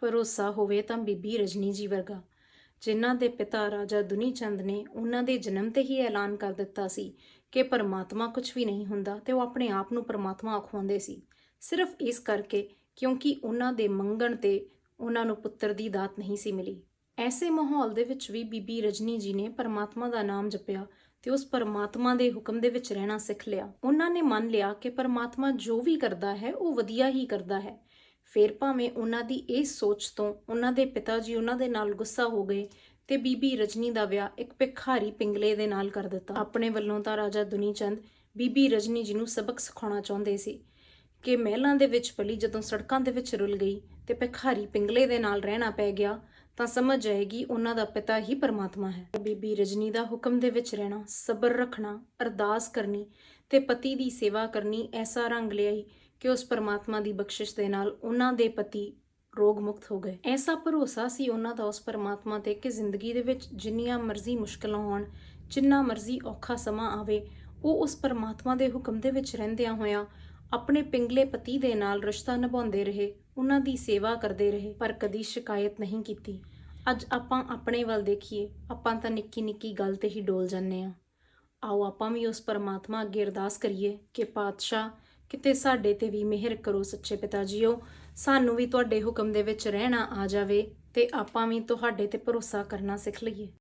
ਭਰੋਸਾ ਹੋਵੇ ਤਾਂ ਬੀਬੀ ਰਜਨੀ ਜੀ ਵਰਗਾ। ਜਿਨ੍ਹਾਂ ਦੇ ਪਿਤਾ ਰਾਜਾ ਦੁਨੀ ਚੰਦ ਨੇ ਉਹਨਾਂ ਦੇ ਜਨਮ ਤੇ ਹੀ ਐਲਾਨ ਕਰ ਦਿੱਤਾ ਸੀ ਕਿ ਪਰਮਾਤਮਾ ਕੁਝ ਵੀ ਨਹੀਂ ਹੁੰਦਾ ਤੇ ਉਹ ਆਪਣੇ ਆਪ ਨੂੰ ਪਰਮਾਤਮਾ ਅਖਵਾਉਂਦੇ ਸੀ। ਸਿਰਫ ਇਸ ਕਰਕੇ ਕਿਉਂਕਿ ਉਹਨਾਂ ਦੇ ਮੰਗਣ ਤੇ ਉਹਨਾਂ ਨੂੰ ਪੁੱਤਰ ਦੀ ਦਾਤ ਨਹੀਂ ਸੀ ਮਿਲੀ। ਐਸੇ ਮਾਹੌਲ ਦੇ ਵਿੱਚ ਵੀ ਬੀਬੀ ਰਜਨੀ ਜੀ ਨੇ ਪਰਮਾਤਮਾ ਦਾ ਨਾਮ ਜਪਿਆ ਤੇ ਉਸ ਪਰਮਾਤਮਾ ਦੇ ਹੁਕਮ ਦੇ ਵਿੱਚ ਰਹਿਣਾ ਸਿੱਖ ਲਿਆ। ਉਹਨਾਂ ਨੇ ਮੰਨ ਲਿਆ ਕਿ ਪਰਮਾਤਮਾ ਜੋ ਵੀ ਕਰਦਾ ਹੈ, ਉਹ ਵਧੀਆ ਹੀ ਕਰਦਾ ਹੈ। ਫਿਰ ਭਾਵੇਂ ਉਹਨਾਂ ਦੀ ਇਸ ਸੋਚ ਤੋਂ ਉਹਨਾਂ ਦੇ ਪਿਤਾ ਜੀ ਉਹਨਾਂ ਦੇ ਨਾਲ ਗੁੱਸਾ ਹੋ ਗਏ ਤੇ ਬੀਬੀ ਰਜਨੀ ਦਾ ਵਿਆਹ ਇੱਕ ਭਿਖਾਰੀ ਪਿੰਗਲੇ ਦੇ ਨਾਲ ਕਰ ਦਿੱਤਾ। ਆਪਣੇ ਵੱਲੋਂ ਤਾਂ ਰਾਜਾ ਦੁਨੀ ਚੰਦ ਬੀਬੀ ਰਜਨੀ ਜੀ ਨੂੰ ਸਬਕ ਸਿਖਾਉਣਾ ਚਾਹੁੰਦੇ ਸੀ ਕਿ ਮਹਿਲਾਂ ਦੇ ਵਿੱਚ ਪਲੀ ਜਦੋਂ ਸੜਕਾਂ ਦੇ ਵਿੱਚ ਰੁਲ ਗਈ ਤੇ ਭਿਖਾਰੀ ਪਿੰਗਲੇ ਦੇ ਨਾਲ ਰਹਿਣਾ ਪੈ ਗਿਆ ਤਾਂ ਸਮਝ ਜਾਏਗੀ ਉਹਨਾਂ ਦਾ ਪਿਤਾ ਹੀ ਪਰਮਾਤਮਾ ਹੈ। ਬੀਬੀ ਰਜਨੀ ਦਾ ਹੁਕਮ ਦੇ ਵਿੱਚ ਰਹਿਣਾ, ਸਬਰ ਰੱਖਣਾ, ਅਰਦਾਸ ਕਰਨੀ ਤੇ ਪਤੀ ਦੀ ਸੇਵਾ ਕਰਨੀ ਐਸਾ ਰੰਗ ਲਿਆਈ ਕਿ ਉਸ ਪਰਮਾਤਮਾ ਦੀ ਬਖਸ਼ਿਸ਼ ਦੇ ਨਾਲ ਉਹਨਾਂ ਦੇ ਪਤੀ ਰੋਗ ਮੁਕਤ ਹੋ ਗਏ। ਐਸਾ ਭਰੋਸਾ ਸੀ ਉਹਨਾਂ ਦਾ ਉਸ ਪਰਮਾਤਮਾ ਤੇ ਕਿ ਜ਼ਿੰਦਗੀ ਦੇ ਵਿੱਚ ਜਿੰਨੀਆਂ ਮਰਜ਼ੀ ਮੁਸ਼ਕਲਾਂ ਹੋਣ, ਜਿੰਨਾ ਮਰਜ਼ੀ ਔਖਾ ਸਮਾਂ ਆਵੇ, ਉਹ ਉਸ ਪਰਮਾਤਮਾ ਦੇ ਹੁਕਮ ਦੇ ਵਿੱਚ ਰਹਿੰਦਿਆਂ ਹੋਇਆਂ ਆਪਣੇ ਪਿੰਗਲੇ ਪਤੀ ਦੇ ਨਾਲ ਰਿਸ਼ਤਾ ਨਿਭਾਉਂਦੇ ਰਹੇ, ਉਹਨਾਂ ਦੀ ਸੇਵਾ ਕਰਦੇ ਰਹੇ, ਪਰ ਕਦੀ ਸ਼ਿਕਾਇਤ ਨਹੀਂ ਕੀਤੀ। ਅੱਜ ਆਪਾਂ ਆਪਣੇ ਵੱਲ ਦੇਖੀਏ, ਆਪਾਂ ਤਾਂ ਨਿੱਕੀ ਨਿੱਕੀ ਗੱਲ ਤੇ ਹੀ ਡੋਲ ਜਾਂਦੇ ਆ ਆਓ ਆਪਾਂ ਵੀ ਉਸ ਪਰਮਾਤਮਾ ਅੱਗੇ ਅਰਦਾਸ ਕਰੀਏ ਕਿ ਪਾਤਸ਼ਾਹ ਕਿਤੇ ਸਾਡੇ ਤੇ ਵੀ ਮਿਹਰ ਕਰੋ ਸੱਚੇ ਪਿਤਾ ਜੀਓ। ਸਾਨੂੰ ਵੀ ਤੁਹਾਡੇ ਹੁਕਮ ਦੇ ਵਿੱਚ ਰਹਿਣਾ ਆ ਜਾਵੇ ਤੇ ਆਪਾਂ ਵੀ ਤੁਹਾਡੇ ਤੇ ਭਰੋਸਾ ਕਰਨਾ ਸਿੱਖ ਲਈਏ।